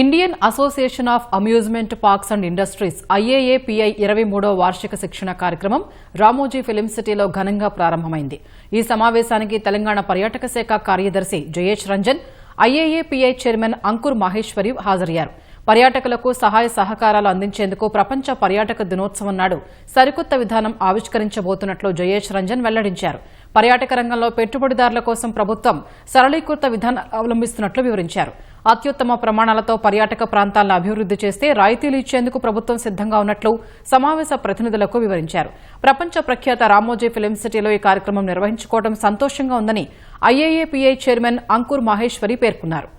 Indian association of amusement parks and industries IAAPI ఇరవై మూడో వార్షిక శిక్షణ కార్యక్రమం రామోజీ ఫిలిం సిటీలో ఘనంగా ప్రారంభమైంది. ఈ సమావేశానికి తెలంగాణ పర్యాటక శాఖ కార్యదర్శి జయేష్ రంజన్ ఐఏఏపీఐ చైర్మన్ అంకుర్ మహేశ్వరి హాజరయ్యారు. పర్యాటకులకు సహాయ సహకారాలు అందించేందుకు ప్రపంచ పర్యాటక దినోత్సవం నాడు సరికొత్త విధానం ఆవిష్కరించబోతున్నట్లు జయేష్ రంజన్ వెల్లడించారు. పర్యాటక రంగంలో పెట్టుబడిదారుల కోసం ప్రభుత్వం సరళీకృత విధానం అవలంబిస్తున్నట్లు వివరించారు. అత్యుత్తమ ప్రమాణాలతో పర్యాటక ప్రాంతాలను అభివృద్ది చేస్తే రాయితీలు ఇచ్చేందుకు ప్రభుత్వం సిద్దంగా ఉన్నట్లు సమావేశ ప్రతినిధులకు వివరించారు. ప్రపంచ ప్రఖ్యాత రామోజీ ఫిలిం సిటీలో ఈ కార్యక్రమం నిర్వహించుకోవడం సంతోషంగా ఉందని ఐఏఏపీఐ చైర్మన్ అంకుర్ మహేశ్వరి పేర్కొన్నారు.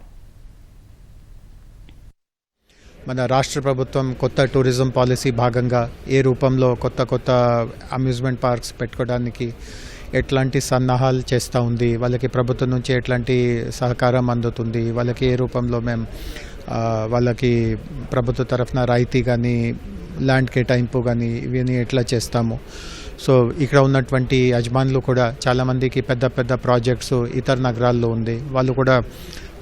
మన రాష్ట్ర ప్రభుత్వం కొత్త టూరిజం పాలసీ భాగంగా ఏ రూపంలో కొత్త కొత్త అమ్యూజ్మెంట్ పార్క్స్ పెట్టుకోవడానికి ఎట్లాంటి సన్నాహాలు చేస్తూ ఉంది వాళ్ళకి ప్రభుత్వం నుంచి ఎట్లాంటి సహకారం అందుతుంది వాళ్ళకి ఏ రూపంలో మేము వాళ్ళకి ప్రభుత్వ తరఫున రాయితీ కానీ ల్యాండ్ కేటాయింపు కానీ ఇవన్నీ ఎట్లా చేస్తాము. సో ఇక్కడ ఉన్నటువంటి యజమానులు కూడా చాలామందికి పెద్ద పెద్ద ప్రాజెక్ట్స్ ఇతర నగరాల్లో ఉంది. వాళ్ళు కూడా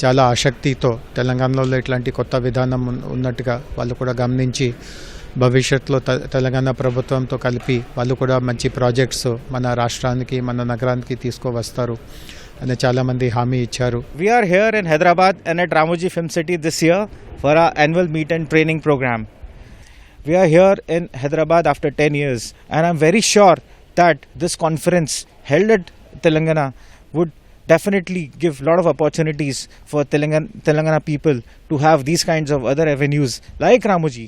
చాలా ఆసక్తితో తెలంగాణలో ఇట్లాంటి కొత్త విధానం ఉన్నట్టుగా వాళ్ళు కూడా గమనించి భవిష్యత్తులో తెలంగాణ ప్రభుత్వంతో కలిపి వాళ్ళు కూడా మంచి ప్రాజెక్ట్స్ మన రాష్ట్రానికి మన నగరానికి తీసుకువస్తారు అని చాలామంది హామీ ఇచ్చారు. We are here in Hyderabad and at Ramoji film city this year for a annual meet and training programme we are here in Hyderabad after ten years and I'm very sure that this conference held at Telangana would definitely give lot of opportunities for Telangana Telangana people to have these kinds of other avenues like Ramoji